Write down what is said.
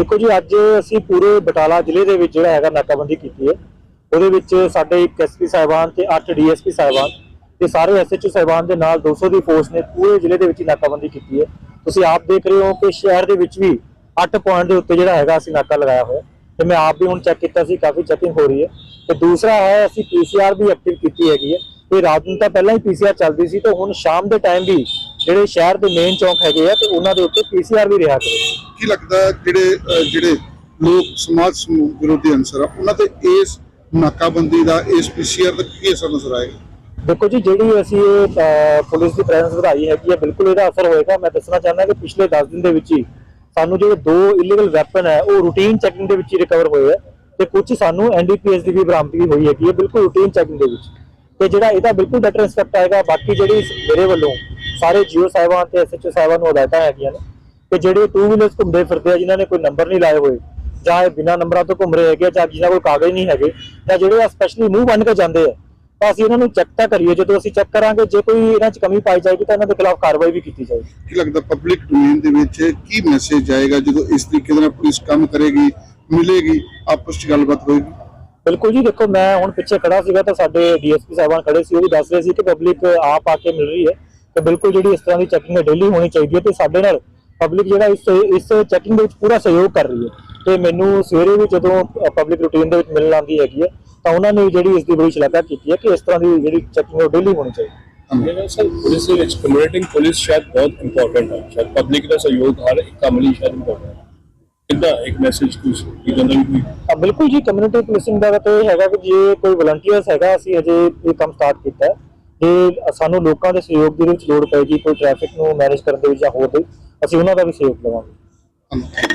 ਦੇਖੋ ਜੀ, ਅੱਜ ਅਸੀਂ ਪੂਰੇ ਬਟਾਲਾ ਜ਼ਿਲ੍ਹੇ ਦੇ ਵਿੱਚ ਜਿਹੜਾ ਹੈਗਾ ਨਾਕਾਬੰਦੀ ਕੀਤੀ ਹੈ। ਉਹਦੇ ਵਿੱਚ ਸਾਡੇ ਇੱਕ ਐਸਪੀ ਸਾਹਿਬਾਨ ਤੇ 8 ਡੀਐਸਪੀ ਸਾਹਿਬਾਨ ਤੇ ਸਾਰੇ ਐਸਐਚਓ ਸਾਹਿਬਾਨ ਦੇ ਨਾਲ 200 ਦੀ ਫੋਰਸ ਨੇ ਪੂਰੇ ਜ਼ਿਲ੍ਹੇ ਦੇ ਵਿੱਚ ਨਾਕਾਬੰਦੀ ਕੀਤੀ ਹੈ। ਤੁਸੀਂ ਆਪ ਦੇਖ ਰਹੇ ਹੋ ਕਿ ਸ਼ਹਿਰ ਦੇ ਵਿੱਚ ਵੀ 8 ਪੁਆਇੰਟ ਦੇ ਉੱਤੇ ਜਿਹੜਾ ਹੈਗਾ ਅਸੀਂ ਨਾਕਾ ਲਗਾਇਆ ਹੋਇਆ। ਤੇ ਮੈਂ ਆਪ ਵੀ ਹੁਣ ਚੈੱਕ ਕੀਤਾ ਸੀ, ਕਾਫੀ ਚੈਕਿੰਗ ਹੋ ਰਹੀ ਹੈ। ਤੇ ਦੂਸਰਾ ਹੈ, ਅਸੀਂ ਪੀਸੀਆਰ ਵੀ ਐਕਟਿਵ ਕੀਤੀ ਹੈਗੀ ਹੈ। ਤੇ ਰਾਤ ਨੂੰ ਤਾਂ ਪਹਿਲਾਂ ਹੀ ਪੀਸੀਆਰ ਚੱਲਦੀ ਸੀ, ਤੇ ਹੁਣ ਸ਼ਾਮ ਦੇ ਟਾਈਮ ਵੀ ਜਿਹੜੇ ਸ਼ਹਿਰ ਦੇ ਮੇਨ ਚੌਂਕ ਹੈਗੇ ਆ, ਤੇ ਉਹਨਾਂ ਦੇ ਉੱਤੇ ਪੀਸੀਆਰ ਵੀ ਰਿਹਾ ਕਰੇ ਕੀ ਲੱਗਦਾ ਹੈ ਜਿਹੜੇ ਅਹ, ਜਿਹੜੇ ਲੋਕ ਸਮਾਜ ਸਮੂਹ ਵਿਰੋਧੀ ਅੰਸਰ ਆ ਉਹਨਾਂ ਤੇ ਇਸ ਨਾਕਾਬੰਦੀ ਦਾ ਇਸ ਪੀਸੀਆਰ ਦਾ ਕੀ ਅਸਰ ਨਜ਼ਰ ਆਏਗਾ? ਦੇਖੋ ਜੀ ਜਿਹੜੀ ਅਸੀਂ ਇਹ ਅਹ, ਪੁਲਿਸ ਦੀ ਪ੍ਰੈਜ਼ੈਂਸ ਵਧਾਈ ਹੈਗੀ ਹੈ ਬਿਲਕੁਲ ਇਹਦਾ ਅਸਰ ਹੋਏਗਾ। ਮੈਂ ਦੱਸਣਾ ਚਾਹੁੰਦਾ ਕਿ ਪਿਛਲੇ 10 ਦਿਨ ਦੇ ਵਿੱਚ ਹੀ ਸਾਨੂੰ ਜਿਹੜੇ ਦੋ ਇਲੀਗਲ ਵੈਪਨ ਹੈ ਉਹ ਰੂਟੀਨ ਚੈਕਿੰਗ ਦੇ ਵਿੱਚ ਹੀ ਰਿਕਵਰ ਹੋਏ ਹੈ ਤੇ ਕੁਝ ਸਾਨੂੰ ਐਨਡੀਪੀਐਸ ਦੀ ਵੀ ਬਰਾਮਦਗੀ ਹੋਈ ਹੈਗੀ ਹੈ ਬਿਲਕੁਲ ਰੂਟੀਨ ਚੈਕਿੰਗ ਦੇ ਵਿੱਚ। ਤੇ ਜਿਹੜਾ ਇਹਦਾ ਬਿਲਕੁਲ ਬੈਟਰ ਇਫੈਕਟ ਆਏਗਾ ਬਾਕੀ ਜਿਹੜੀ ਮੇਰੇ ਵੱਲੋਂ ਸਾਰੇ ਜੀਓ ਸਾਹਿਬਾਨ ਤੇ ਐਸਐਚਓ ਸਾਹਿਬਾਨ ਨੂੰ ਹਦਾਇਤਾਂ ਹੈਗੀਆਂ ਨੇ ਕਿ ਜਿਹੜੇ ਟੂ ਵੀਲਰਸ ਘੁੰਮਦੇ ਫਿਰਦੇ ਆ ਜਿਨ੍ਹਾਂ ਨੇ ਕੋਈ ਨੰਬਰ ਨਹੀਂ ਲਾਏ ਹੋਏ ਜਾਂ ਇਹ ਬਿਨਾਂ ਨੰਬਰਾਂ ਤੋਂ ਘੁੰਮ ਰਹੇ ਹੈਗੇ ਜਾਂ ਜਿਨ੍ਹਾਂ ਕੋਲ ਕਾਗਜ਼ ਨਹੀਂ ਹੈਗੇ ਜਾਂ ਜਿਹੜੇ ਆ ਸਪੈਸ਼ਲੀ ਮੂੰਹ ਬੰਨ ਕੇ ਜਾਂਦੇ ਆ ਤਾਂ ਅਸੀਂ ਇਹਨਾਂ ਨੂੰ ਚੈੱਕ ਤਾਂ ਕਰੀਏ। ਜਦੋਂ ਅਸੀਂ ਚੈੱਕ ਕਰਾਂਗੇ ਜੇ ਕੋਈ ਇਹਨਾਂ 'ਚ ਕਮੀ ਪਾਈ ਜਾਏਗੀ ਤਾਂ ਇਹਨਾਂ ਦੇ ਖਿਲਾਫ ਕਾਰਵਾਈ ਵੀ ਕੀਤੀ ਜਾਏਗੀ। ਕੀ ਲੱਗਦਾ ਪਬਲਿਕ ਡੋਮੇਨ ਦੇ ਵਿੱਚ ਕੀ ਮੈਸੇਜ ਜਾਏਗਾ ਜਦੋਂ ਇਸ ਤਰੀਕੇ ਦੇ ਨਾਲ ਪੁਲਿਸ ਕੰਮ ਕਰੇਗੀ ਮਿਲੇਗੀ ਆਪਸ ਵਿੱਚ ਗੱਲਬਾਤ ਹੋਏਗੀ? ਬਿਲਕੁਲ ਜੀ ਦੇਖੋ ਮੈਂ ਹੁਣ ਪਿੱਛੇ ਖੜਾ ਸੀਗਾ ਤਾਂ ਸਾਡੇ ਡੀਐਸਪੀ ਸਾਹਿਬਾਨ ਖੜੇ ਸੀ ਉਹ ਵੀ ਦੱਸ ਰਹੇ ਸੀ ਕਿ ਪਬਲਿਕ ਆਪ ਆ ਕੇ ਮਿਲ ਰਹੀ ਹੈ। ਤੇ ਬਿਲਕੁਲ ਜਿਹੜੀ ਇਸ ਤਰ੍ਹਾਂ ਦੀ ਚੈਕਿੰਗ ਡੇਲੀ ਹੋਣੀ ਚਾਹੀਦੀ ਹੈ ਤੇ ਸਾਡੇ ਨਾਲ ਪਬਲਿਕ ਜਿਹੜਾ ਇਸ ਇਸ ਚੈਕਿੰਗ ਦੇ ਵਿੱਚ ਪੂਰਾ ਸਹਿਯੋਗ ਕਰ ਰਹੀ ਹੈ। ਤੇ ਮੈਨੂੰ ਸਵੇਰੇ ਵੀ ਜਦੋਂ ਪਬਲਿਕ ਰੂਟੀਨ ਦੇ ਵਿੱਚ ਮਿਲਣ ਆਉਂਦੀ ਹੈਗੀ ਹੈ ਤਾਂ ਉਹਨਾਂ ਨੇ ਜਿਹੜੀ ਇਸ ਦੀ ਬੜੀ ਸ਼ਲਾਘਾ ਕੀਤੀ ਹੈ ਕਿ ਇਸ ਤਰ੍ਹਾਂ ਦੀ ਜਿਹੜੀ ਚੈਕਿੰਗ ਉਹ ਡੇਲੀ ਹੋਣੀ ਚਾਹੀਦੀ ਹੈ। ਮੇਰਾ ਸਰ ਪੁਲਿਸ ਦੇ ਵਿੱਚ ਕਮਿਊਨਿਟੀ ਪੁਲਿਸ ਸ਼ਾਇਦ ਬਹੁਤ ਇੰਪੋਰਟੈਂਟ ਹੈ। ਸ਼ਾਇਦ ਪਬਲਿਕ ਦਾ ਸਹਿਯੋਗ ਹਰ ਇੱਕ ਕੰਮ ਲਈ ਸ਼ਾਇਦ ਇੰਪੋਰਟੈਂਟ ਹੈ। ਕਿੱਦਾਂ ਇੱਕ ਮੈਸੇਜ ਕੁਝ ਕਿਦਾਂ ਦਾ ਵੀ ਕੋਈ? ਹਾਂ ਬਿਲਕੁਲ ਜੀ ਕਮਿਊਨਿਟੀ ਪੁਲਿਸਿੰਗ ਦਾ ਤਾਂ ਇਹ ਹੈਗਾ ਕਿ ਜੇ ਕੋਈ ਵਲੰਟੀਅਰਸ ਹੈਗਾ ਅਸੀਂ ਅਜੇ ਇਹ ਕੰਮ ਸਟਾਰਟ ਕੀਤਾ ਹੈ। ਜੇ ਸਾਨੂੰ ਲੋਕਾਂ ਦੇ ਸਹਿਯੋਗ ਦੀ ਵਿੱਚ ਲੋੜ ਪਏਗੀ ਕੋਈ ਟ੍ਰੈਫਿਕ ਨੂੰ ਮੈਨੇਜ ਕਰਨ ਦੇ ਵਿੱਚ ਜਾਂ ਹੋਰ ਦੇ, ਅਸੀਂ ਉਹਨਾਂ ਦਾ ਵੀ ਸਹਿਯੋਗ ਲਵਾਂਗੇ।